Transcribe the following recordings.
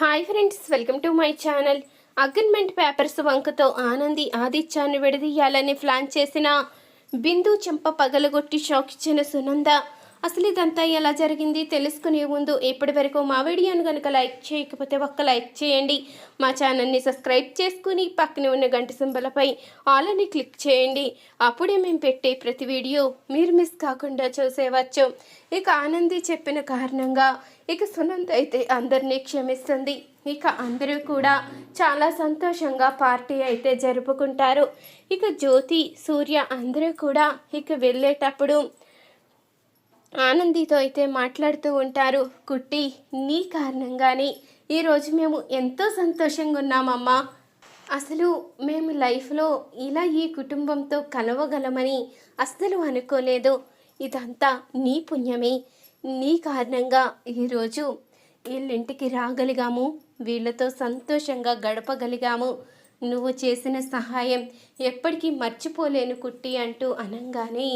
Hi friends welcome to my channel. Agreement papers వంకతో Anandi ఆదిత్యాన్ని విడదీయాలని plan చేసిన బిందు చెంప పగలగొట్టి షాక్ ఇచ్చిన సునంద. అసలు ఇదంతా ఎలా జరిగింది తెలుసుకునే ముందు ఇప్పటి వరకు మా వీడియోను కనుక లైక్ చేయకపోతే ఒక్క లైక్ చేయండి. మా ఛానల్ని సబ్స్క్రైబ్ చేసుకుని పక్కనే ఉన్న గంట సింబలపై ఆల్ అని క్లిక్ చేయండి. అప్పుడే మేము పెట్టే ప్రతి వీడియో మీరు మిస్ కాకుండా చూసేవచ్చు. ఇక ఆనంది చెప్పిన కారణంగా ఇక సునంద్ అయితే అందరినీ క్షమిస్తుంది. ఇక అందరూ కూడా చాలా సంతోషంగా పార్టీ అయితే జరుపుకుంటారు. ఇక జ్యోతి సూర్య అందరూ కూడా ఇక వెళ్ళేటప్పుడు ఆనందితో అయితే మాట్లాడుతూ ఉంటారు. కుట్టి నీ కారణంగానే ఈరోజు మేము ఎంతో సంతోషంగా ఉన్నామమ్మా. అసలు మేము లైఫ్లో ఇలా ఈ కుటుంబంతో కలవగలమని అస్సలు అనుకోలేదు. ఇదంతా నీ పుణ్యమే. నీ కారణంగా ఈరోజు వీళ్ళింటికి రాగలిగాము. వీళ్ళతో సంతోషంగా గడపగలిగాము. నువ్వు చేసిన సహాయం ఎప్పటికీ మర్చిపోలేను కుట్టి అంటూ అనంగానే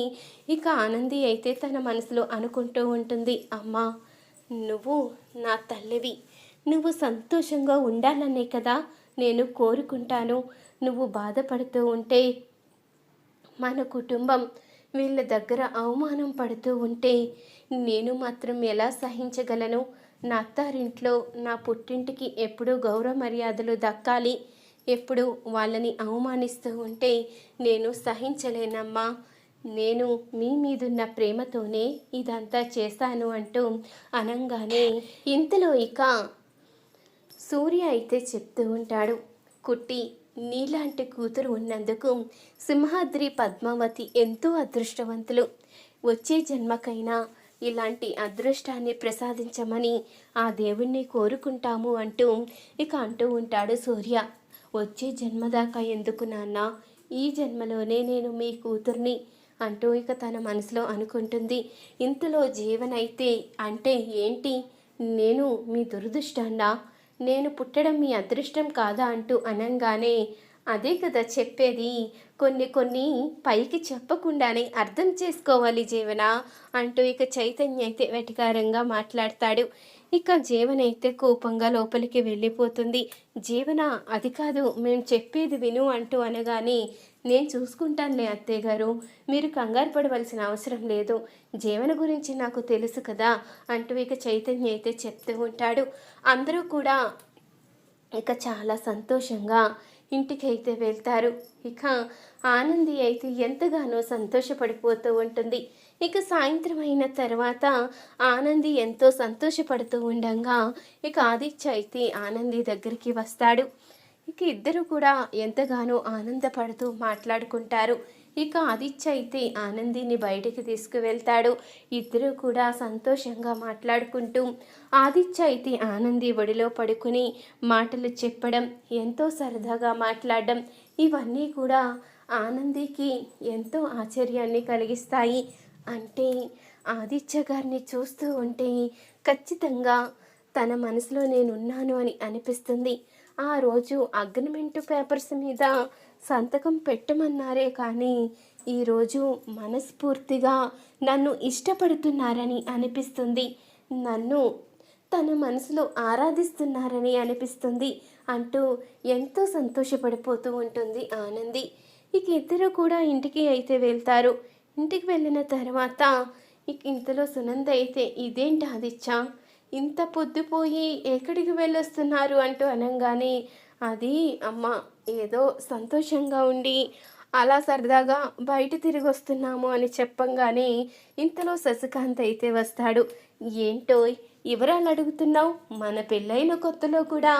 ఇక ఆనంది అయితే తన మనసులో అనుకుంటూ ఉంటుంది. అమ్మా నువ్వు నా తల్లివి. నువ్వు సంతోషంగా ఉండాలనే కదా నేను కోరుకుంటాను. నువ్వు బాధపడుతూ ఉంటే మన కుటుంబం వీళ్ళ దగ్గర అవమానం పడుతూ ఉంటే నేను మాత్రం ఎలా సహించగలను? నా అత్తారింట్లో నా పుట్టింటికి ఎప్పుడూ గౌరవ మర్యాదలు దక్కాలి. ఎప్పుడు వాళ్ళని అవమానిస్తూ ఉంటే నేను సహించలేనమ్మా. నేను మీ మీదున్న ప్రేమతోనే ఇదంతా చేశాను అంటూ అనంగానే ఇంతలో ఇక సూర్య అయితే చెప్తూ ఉంటాడు. కుట్టి నీలాంటి కూతురు ఉన్నందుకు సింహాద్రి పద్మావతి ఎంతో అదృష్టవంతులు. వచ్చే జన్మకైనా ఇలాంటి అదృష్టాన్ని ప్రసాదించమని ఆ దేవుణ్ణి కోరుకుంటాము అంటూ ఇక అంటూ ఉంటాడు సూర్య. వచ్చే జన్మదాకా ఎందుకు నాన్న? ఈ జన్మలోనే నేను మీ కూతుర్ని అంటూ ఇక తన మనసులో అనుకుంటుంది. ఇంతలో జీవనైతే అంటే ఏంటి? నేను మీ దురదృష్టాన్నా నేను పుట్టడం మీ అదృష్టం కాదా అంటూ అనంగానే అదే కదా చెప్పేది. కొన్ని కొన్ని పైకి చెప్పకుండానే అర్థం చేసుకోవాలి జీవన అంటూ ఇక చైతన్య అయితే వెటకారంగా మాట్లాడతాడు. ఇక జీవన అయితే కోపంగా లోపలికి వెళ్ళిపోతుంది. జీవన అది కాదు మేము చెప్పేది విను అంటూ అనగానే నేను చూసుకుంటానులే అత్తయ్య గారు మీరు కంగారు పడవలసిన అవసరం లేదు. జీవన గురించి నాకు తెలుసు కదా అంటూ ఇక చైతన్య అయితే చెప్తూ ఉంటాడు. అందరూ కూడా ఇక చాలా సంతోషంగా ఇంటికి అయితే వెళ్తారు. ఇక ఆనంది అయితే ఎంతగానో సంతోషపడిపోతూ ఉంటుంది. ఇక సాయంత్రం అయిన తర్వాత ఆనంది ఎంతో సంతోషపడుతూ ఉండగా ఇక ఆదిత్య అయితే ఆనంది దగ్గరికి వస్తాడు. ఇక ఇద్దరు కూడా ఎంతగానో ఆనందపడుతూ మాట్లాడుకుంటారు. ఇక ఆదిత్య అయితే ఆనందిని బయటికి తీసుకువెళ్తాడు. ఇద్దరు కూడా సంతోషంగా మాట్లాడుకుంటూ ఆదిత్య అయితే ఆనంది ఒడిలో పడుకుని మాటలు చెప్పడం ఎంతో సరదాగా మాట్లాడడం ఇవన్నీ కూడా ఆనందికి ఎంతో ఆశ్చర్యాన్ని కలిగిస్తాయి. అంటే ఆదిత్య గారిని చూస్తూ ఉంటే ఖచ్చితంగా తన మనసులో నేనున్నాను అని అనిపిస్తుంది. ఆ రోజు అగ్రిమెంట్ పేపర్స్ మీద సంతకం పెట్టమన్నారే కానీ ఈరోజు మనస్ఫూర్తిగా నన్ను ఇష్టపడుతున్నారని అనిపిస్తుంది. నన్ను తన మనసులో ఆరాధిస్తున్నారని అనిపిస్తుంది అంటూ ఎంతో సంతోషపడిపోతూ ఉంటుంది ఆనంది. ఇక ఇద్దరు కూడా ఇంటికి అయితే వెళ్తారు. ఇంటికి వెళ్ళిన తర్వాత ఇంతలో సునంద అయితే ఇదేంటి ఆదిత్య? ఇంత పొద్దుపోయి ఎక్కడికి వెళ్ళొస్తున్నారు అంటూ అనగానే అది అమ్మ ఏదో సంతోషంగా ఉండి అలా సరదాగా బయట తిరిగి వస్తున్నాము అని చెప్పంగానే ఇంతలో శశికాంత్ అయితే వస్తాడు. ఏంటో వివరాలు అడుగుతున్నావు? మన పెళ్ళైన కొత్తలో కూడా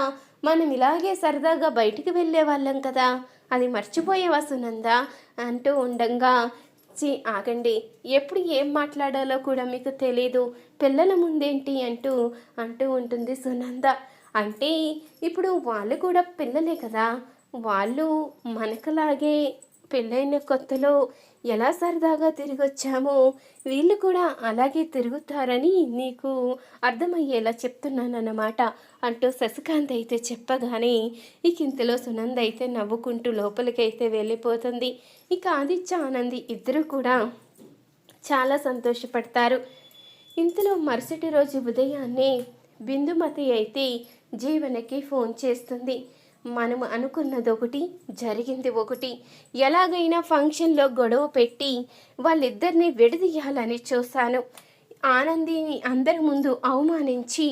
మనం ఇలాగే సరదాగా బయటికి వెళ్ళే వాళ్ళం కదా అది మర్చిపోయేవా సునందా? అంటూ ఉండంగా చీ ఆగండి. ఎప్పుడు ఏం మాట్లాడాలో కూడా మీకు తెలీదు. పిల్లల ముందేంటి అంటూ అంటూ ఉంటుంది సునంద. అంటే ఇప్పుడు వాళ్ళు కూడా పిల్లలే కదా. వాళ్ళు మనకలాగే పెళ్ళైన కొత్తలో ఎలా సరదాగా తిరిగొచ్చామో వీళ్ళు కూడా అలాగే తిరుగుతారని నీకు అర్థమయ్యేలా చెప్తున్నానన్నమాట. అంటూ శశికాంత్ అయితే చెప్పగానే ఇక ఇంతలో సునంద అయితే నవ్వుకుంటూ లోపలికైతే వెళ్ళిపోతుంది. ఇక ఆదిత్య ఆనంది ఇద్దరు కూడా చాలా సంతోషపడతారు. ఇంతలో మరుసటి రోజు ఉదయాన్నే బిందుమతి అయితే జీవనకి ఫోన్ చేస్తుంది. మనం అనుకున్నది ఒకటి జరిగింది ఒకటి ఎలాగైనా ఫంక్షన్లో గొడవ పెట్టి వాళ్ళిద్దరిని విడదీయాలని చూశాను. ఆనందిని అందరి ముందు అవమానించి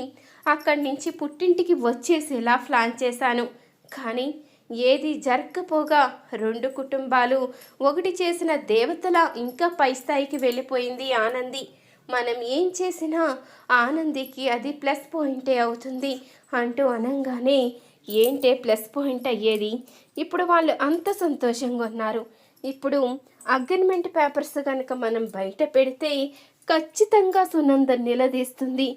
అక్కడి నుంచి పుట్టింటికి వచ్చేసేలా ప్లాన్ చేశాను. కానీ ఏది జరగకపోగా రెండు కుటుంబాలు ఒకటి చేసిన దేవతల ఇంకా పై స్థాయికి వెళ్ళిపోయింది ఆనంది. మనం ఏం చేసినా ఆనందికి అది ప్లస్ పాయింటే అవుతుంది అంటూ అనగానే ఏంటే ప్లస్ పాయింట్ అయ్యేది? ఇప్పుడు వాళ్ళు అంత సంతోషంగా ఉన్నారు. ఇప్పుడు అగ్రిమెంట్ పేపర్స్ కనుక మనం బయట పెడితే ఖచ్చితంగా సునంద నిలదీస్తుంది.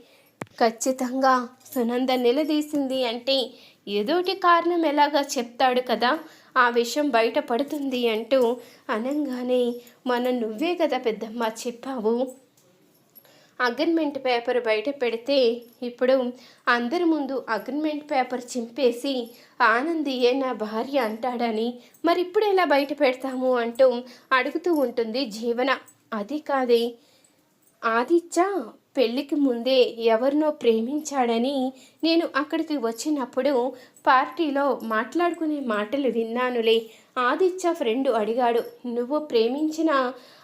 ఖచ్చితంగా సునంద నిలదీసింది అంటే ఏదోటి కారణం ఎలాగా చెప్తాడు కదా? ఆ విషయం బయటపడుతుంది అంటూ అనగానే మన నువ్వే కదా పెద్దమ్మ చెప్పావు? అగ్రిమెంట్ పేపర్ బయట పెడితే ఇప్పుడు అందరి ముందు అగ్రిమెంట్ పేపర్ చింపేసి ఆనందియే నా భార్య అంటాడని మరి ఇప్పుడు ఎలా బయట పెడతాము? అంటూ అడుగుతూ ఉంటుంది జీవన. అది కాదే ఆదిత్య పెళ్ళికి ముందే ఎవరినో ప్రేమించాడని నేను అక్కడికి వచ్చినప్పుడు పార్టీలో మాట్లాడుకునే మాటలు విన్నానులే. ఆదిత్య ఫ్రెండ్ అడిగాడు నువ్వు ప్రేమించిన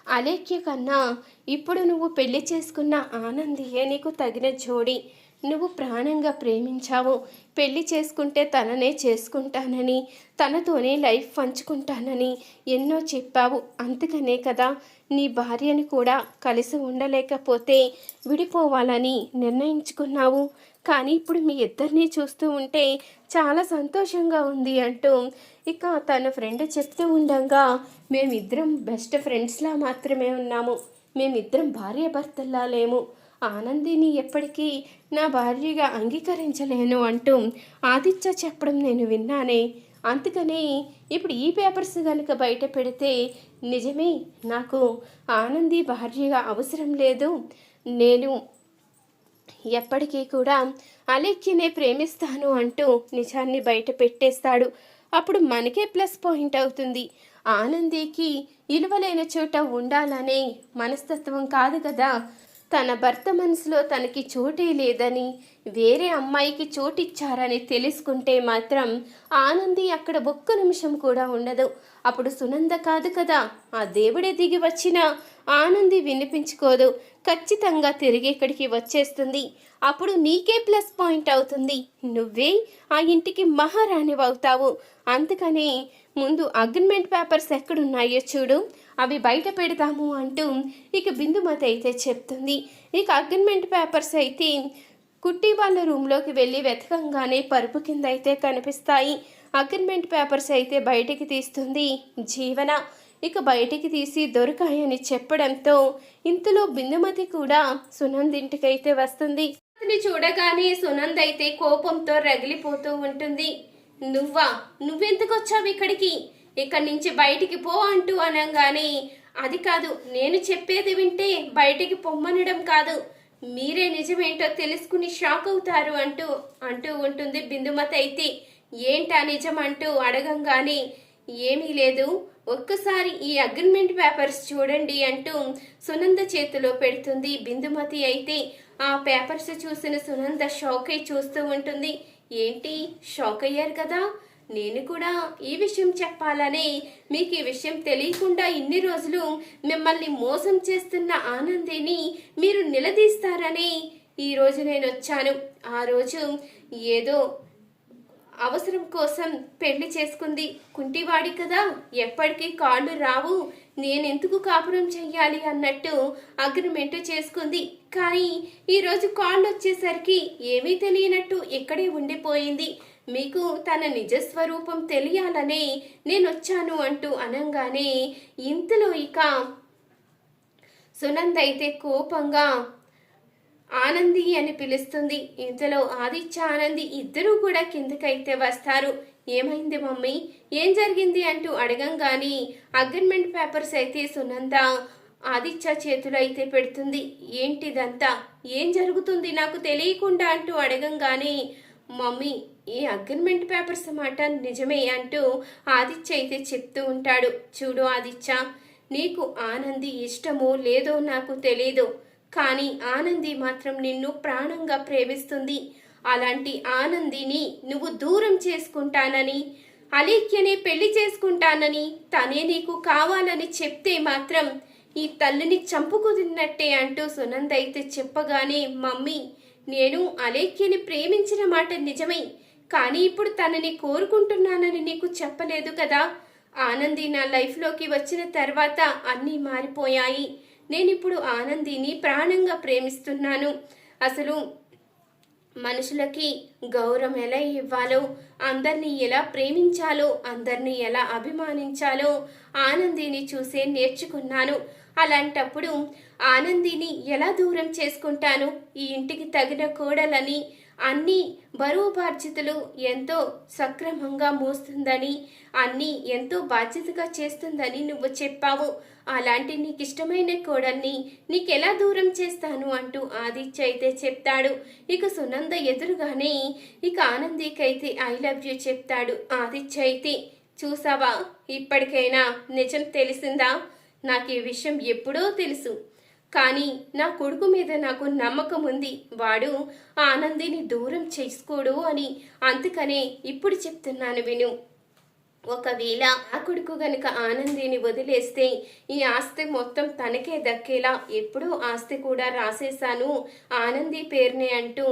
అలేఖ్య కన్నా ఇప్పుడు నువ్వు పెళ్ళి చేసుకున్న ఆనందియే నీకు తగిన జోడి? నువ్వు ప్రాణంగా ప్రేమించావు. పెళ్ళి చేసుకుంటే తననే చేసుకుంటానని తనతోనే లైఫ్ పంచుకుంటానని ఎన్నో చెప్పావు. అందుకనే కదా నీ భార్యని కూడా కలిసి ఉండలేకపోతే విడిపోవాలని నిర్ణయించుకున్నావు. కానీ ఇప్పుడు మీ ఇద్దరిని చూస్తూ ఉంటే చాలా సంతోషంగా ఉంది అంటూ ఇక తన ఫ్రెండ్ చెప్తూ ఉండగా మేమిద్దరం బెస్ట్ ఫ్రెండ్స్లా మాత్రమే ఉన్నాము. మేమిద్దరం భార్య భర్తల్లా లేము. ఆనందిని ఎప్పటికీ నా భార్యగా అంగీకరించలేను అంటూ ఆదిత్య చెప్పడం నేను విన్నానే. అందుకని ఇప్పుడు ఈ పేపర్స్ కనుక బయట పెడితే నిజమే నాకు ఆనంది భార్యగా అవసరం లేదు. నేను ఎప్పటికీ కూడా అలెక్కినే ప్రేమిస్తాను అంటూ నిజాన్ని బయట పెట్టేస్తాడు. అప్పుడు మనకే ప్లస్ పాయింట్ అవుతుంది. ఆనందికి ఇలువలేని చోట ఉండాలనే మనస్తత్వం కాదు కదా. తన భర్త మనసులో తనకి చోటే లేదని వేరే అమ్మాయికి చోటిచ్చారని తెలుసుకుంటే మాత్రం ఆనంది అక్కడ ఒక్క నిమిషం కూడా ఉండదు. అప్పుడు సునంద కాదు కదా ఆ దేవుడే దిగి వచ్చిన ఆనంది వినిపించుకోదు. ఖచ్చితంగా తిరిగి ఇక్కడికి వచ్చేస్తుంది. అప్పుడు నీకే ప్లస్ పాయింట్ అవుతుంది. నువ్వే ఆ ఇంటికి మహారాణి అవుతావు. అందుకని ముందు అగ్రిమెంట్ పేపర్స్ ఎక్కడున్నాయో చూడు. అవి బయట పెడతాము అంటూ ఇక బిందుమతి అయితే చెప్తుంది. ఇక అగ్రిమెంట్ పేపర్స్ అయితే కుట్టి వాళ్ళ రూమ్లోకి వెళ్ళి వెతకంగానే పరుపు కింద అయితే కనిపిస్తాయి. అగ్రిమెంట్ పేపర్స్ అయితే బయటికి తీస్తుంది జీవన. ఇక బయటికి తీసి దొరికాయని చెప్పడంతో ఇంతలో బిందుమతి కూడా సునంద్ ఇంటికైతే వస్తుంది. అతని చూడగానే సునంద్ అయితే కోపంతో రగిలిపోతూ ఉంటుంది. నువ్వా? నువ్వెందుకు వచ్చావు ఇక్కడికి? ఇక్కడి నుంచి బయటికి పో అంటూ అనగానే అది కాదు నేను చెప్పేది వింటే బయటికి పొమ్మనడం కాదు. మీరే నిజమేంటో తెలుసుకుని షాక్ అవుతారు అంటూ అంటూ ఉంటుంది బిందుమతి అయితే. ఏంటా నిజం అంటూ అడగంగానే ఏమీ లేదు. ఒక్కసారి ఈ అగ్రిమెంట్ పేపర్స్ చూడండి అంటూ సునంద చేతిలో పెడుతుంది బిందుమతి అయితే. ఆ పేపర్స్ చూసిన సునంద షాక్ అయి చూస్తూ ఉంటుంది. ఏంటి? షాక్ అయ్యారు కదా? నేను కూడా ఈ విషయం చెప్పాలని మీకు ఈ విషయం తెలియకుండా ఇన్ని రోజులు మిమ్మల్ని మోసం చేస్తున్న ఆనందిని మీరు నిలదీస్తారని ఈరోజు నేను వచ్చాను. ఆ రోజు ఏదో అవసరం కోసం పెళ్ళి చేసుకుంది. కుంటివాడి కదా ఎప్పటికీ కాళ్ళు రావు. నేనెందుకు కాపురం చెయ్యాలి అన్నట్టు అగ్రిమెంట్ చేసుకుంది. కానీ ఈరోజు కాళ్ళు వచ్చేసరికి ఏమీ తెలియనట్టు ఇక్కడే ఉండిపోయింది. మీకు తన నిజస్వరూపం తెలియాలనే నేను వచ్చాను అంటూ అనంగానే ఇంతలో ఇక సునంద అయితే కోపంగా ఆనంది అని పిలుస్తుంది. ఇంతలో ఆదిత్య ఆనంది ఇద్దరూ కూడా కిందకైతే వస్తారు. ఏమైంది మమ్మీ? ఏం జరిగింది అంటూ అడగంగాని అగ్రిమెంట్ పేపర్స్ అయితే సునంద ఆదిత్య చేతులు అయితే పెడుతుంది. ఏంటిదంతా? ఏం జరుగుతుంది నాకు తెలియకుండా అంటూ అడగంగానే మమ్మీ ఈ అగ్రిమెంట్ పేపర్స్ మాట నిజమే అంటూ ఆదిత్య అయితే చెప్తూ ఉంటాడు. చూడు ఆదిత్య నీకు ఆనంది ఇష్టమో లేదో నాకు తెలీదు. కానీ ఆనంది మాత్రం నిన్ను ప్రాణంగా ప్రేమిస్తుంది. అలాంటి ఆనందిని నువ్వు దూరం చేసుకుంటానని అలేఖ్యనే పెళ్ళి చేసుకుంటానని తనే నీకు కావాలని చెప్తే మాత్రం ఈ తల్లిని చంపుకు తిన్నట్టే అంటూ సునంద అయితే చెప్పగానే మమ్మీ నేను అలేఖ్యని ప్రేమించిన మాట నిజమే. కానీ ఇప్పుడు తనని కోరుకుంటున్నానని నీకు చెప్పలేదు కదా. ఆనంది నా లైఫ్లోకి వచ్చిన తర్వాత అన్నీ మారిపోయాయి. నేనిప్పుడు ఆనందిని ప్రాణంగా ప్రేమిస్తున్నాను. అసలు మనుషులకి గౌరవం ఎలా ఇవ్వాలో అందరినీ ఎలా ప్రేమించాలో అందరినీ ఎలా అభిమానించాలో ఆనందిని చూసే నేర్చుకున్నాను. అలాంటప్పుడు ఆనందిని ఎలా దూరం చేసుకుంటాను? ఈ ఇంటికి తగిన కోడలని అన్ని బరువు బాధ్యతలు ఎంతో సక్రమంగా మోస్తుందని అన్నీ ఎంతో బాధ్యతగా చేస్తుందని నువ్వు చెప్పావు. అలాంటి నీకు ఇష్టమైన కోడల్ని నీకెలా దూరం చేస్తాను అంటూ ఆదిత్య అయితే చెప్తాడు. ఇక సునంద ఎదురుగానే ఇక ఆనందికైతే ఐ లవ్ యూ చెప్తాడు. ఆదిత్య అయితే చూసావా? ఇప్పటికైనా నిజం తెలిసిందా? నాకు ఈ విషయం ఎప్పుడో తెలుసు. కానీ నా కొడుకు మీద నాకు నమ్మకం ఉంది. వాడు ఆనందిని దూరం చేసుకోడు అని అందుకనే ఇప్పుడు చెప్తున్నాను విను. ఒకవేళ ఆ కొడుకు గనుక ఆనందిని వదిలేస్తే ఈ ఆస్తి మొత్తం తనకే దక్కేలా ఎప్పుడూ ఆస్తి కూడా రాసేశాను. ఆనంది పేరునే అంటూ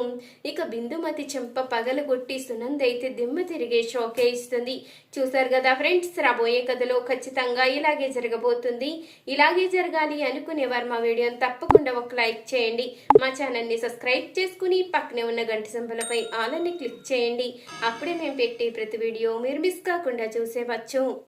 ఇక బిందుమతి చెంప పగలగొట్టి సునంద్ అయితే దిమ్మ తిరిగే షోకే ఇస్తుంది. చూసారు కదా ఫ్రెండ్స్ రాబోయే కథలో ఖచ్చితంగా ఇలాగే జరగబోతుంది. ఇలాగే జరగాలి అనుకునేవారు మా వీడియోని తప్పకుండా ఒక లైక్ చేయండి. మా ఛానల్ని సబ్స్క్రైబ్ చేసుకుని పక్కనే ఉన్న గంట సంబలపై ఆలని క్లిక్ చేయండి. అప్పుడే మేము పెట్టే ప్రతి వీడియో మీరు మిస్ కాకుండా చూసేవచ్చు